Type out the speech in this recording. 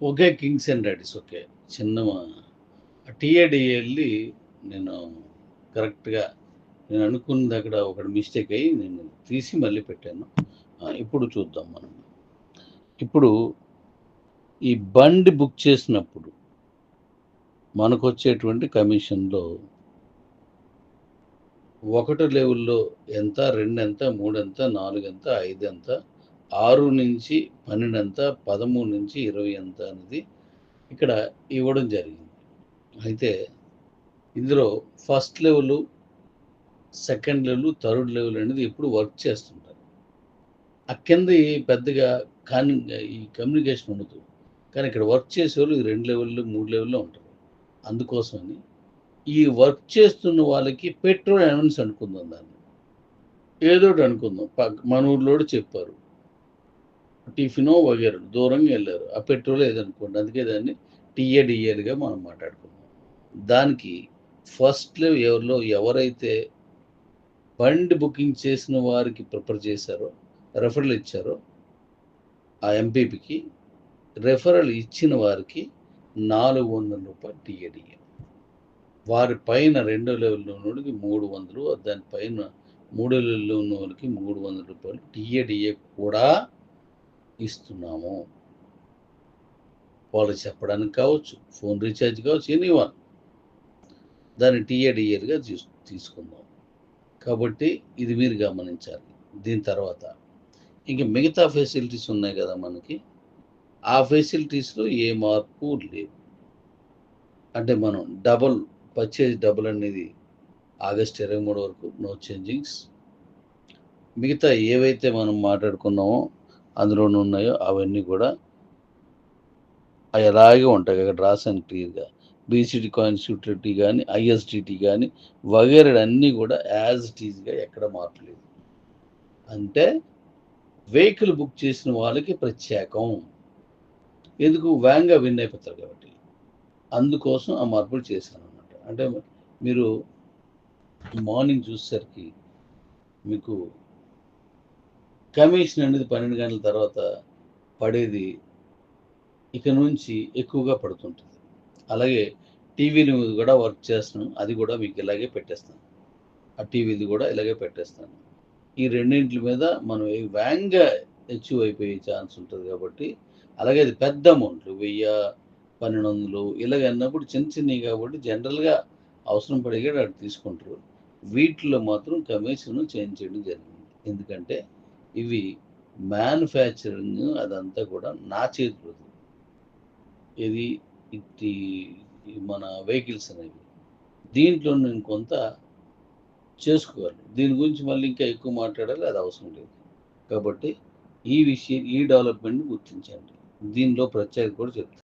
Okay kings and daddies okay చిన్న టీఏడి వెళ్ళి నేను కరెక్ట్గా నేను అనుకున్నది అక్కడ ఒకటి మిస్టేక్ అయ్యి నేను తీసి మళ్ళీ పెట్టాను. ఇప్పుడు చూద్దాం మనం. ఇప్పుడు ఈ బండి బుక్ చేసినప్పుడు మనకు వచ్చేటువంటి కమిషన్లో ఒకటి లెవెల్లో ఎంత రెండు ఎంత మూడు ఎంత నాలుగు ఎంత ఐదు ఎంత ఆరు నుంచి పన్నెండు ఎంత పదమూడు నుంచి ఇరవై అంతా అనేది ఇక్కడ ఇవ్వడం జరిగింది. అయితే ఇందులో first level second level third level అనేది ఎప్పుడు వర్క్ చేస్తుంటారు. ఆ కింద పెద్దగా కాని ఈ కమ్యూనికేషన్ ఉండదు. కానీ ఇక్కడ వర్క్ చేసేవాళ్ళు ఈ రెండు లెవెల్లో మూడు లెవెల్లో ఉంటారు. అందుకోసమని ఈ వర్క్ చేస్తున్న వాళ్ళకి పెట్రోల్ అనౌన్స్ అనుకుందాం దాన్ని. ఏదో ఒకటి అనుకుందాం మన ఊళ్ళో చెప్పారు. టిఫినో వగేరు దూరంగా వెళ్ళారు. ఆ పెట్రోల్ ఏదనుకోండి అందుకే దాన్ని టీఏడిఏలుగా మనం మాట్లాడుకున్నాం దానికి ఫస్ట్లో ఎవరిలో ఎవరైతే బండి బుకింగ్ చేసిన వారికి ప్రిఫర్ చేశారో రెఫరల్ ఇచ్చారో ఆ ఎంపీపీకి రెఫరల్ ఇచ్చిన వారికి నాలుగు వందల రూపాయలు టీఏడిఏ వారి పైన రెండో లెవెల్లో ఉన్నోడికి మూడు వందలు దానిపైన మూడో లెవెల్లో ఉన్న వాళ్ళకి మూడు వందల రూపాయలు టీఏడిఏ కూడా ఇస్తున్నాము. వాళ్ళు చెప్పడానికి కావచ్చు ఫోన్ రీఛార్జ్ కావచ్చు ఎనీ వన్ దాన్ని టీఏడిఏలుగా తీసు తీసుకుందాం. కాబట్టి ఇది మీరు గమనించాలి. దీని తర్వాత ఇంక మిగతా ఫెసిలిటీస్ ఉన్నాయి కదా మనకి. ఆ ఫెసిలిటీస్లో ఏ మార్పు లేవు అంటే మనం డబల్ పర్చేజ్ డబుల్ అనేది ఆగస్ట్ ఇరవై మూడు వరకు నో చేంజింగ్స్. మిగతా ఏవైతే మనం మాట్లాడుకున్నామో అందులోనే ఉన్నాయో అవన్నీ కూడా అవి అలాగే ఉంటాయి. అక్కడ రాసాను క్లియర్గా. బీసీటీ కాన్స్టిట్యూటీ కానీ ఐఎస్డిటీ కానీ వగేరే అన్నీ కూడా యాజ్ ఇట్ ఈజ్గా ఎక్కడ మార్పు లేదు. అంటే వెహికల్ బుక్ చేసిన వాళ్ళకి ప్రత్యేకం. ఎందుకు? వ్యాంగా విన్ అయిపోతారు కాబట్టి. అందుకోసం ఆ మార్పులు చేశాను అనమాట అంటే మీరు మార్నింగ్ చూసేసరికి మీకు కమిషన్ అనేది పన్నెండు గంటల తర్వాత పడేది ఇక నుంచి ఎక్కువగా పడుతుంటుంది. అలాగే టీవీలు కూడా వర్క్ చేస్తున్నాను అది కూడా మీకు ఇలాగే పెట్టేస్తాను. ఆ టీవీది కూడా ఇలాగే పెట్టేస్తాను. ఈ రెండింటి మీద మనం వ్యాంగ్గా అచీవ్ అయిపోయే ఛాన్స్ ఉంటుంది కాబట్టి అలాగే అది పెద్ద అమౌంట్లు వెయ్యి పన్నెండు వందలు ఇలాగ అన్నప్పుడు చిన్న చిన్నవి కాబట్టి జనరల్గా అవసరం పడిగా అటు తీసుకుంటారు. వీటిలో మాత్రం కమిషన్ చేంజ్ చేయడం జరిగింది. ఎందుకంటే ఇవి మ్యానుఫ్యాక్చరింగ్ అదంతా కూడా నా చేతిలో ఇది ఇది మన వెహికల్స్ అనేవి. దీంట్లో నేను కొంత చేసుకోవాలి. దీని గురించి మళ్ళీ ఇంకా ఎక్కువ మాట్లాడాలి అది అవసరం లేదు. కాబట్టి ఈ విషయం ఈ డెవలప్మెంట్ని గుర్తించండి. దీనిలో ప్రత్యేకత కూడా చెప్తాను.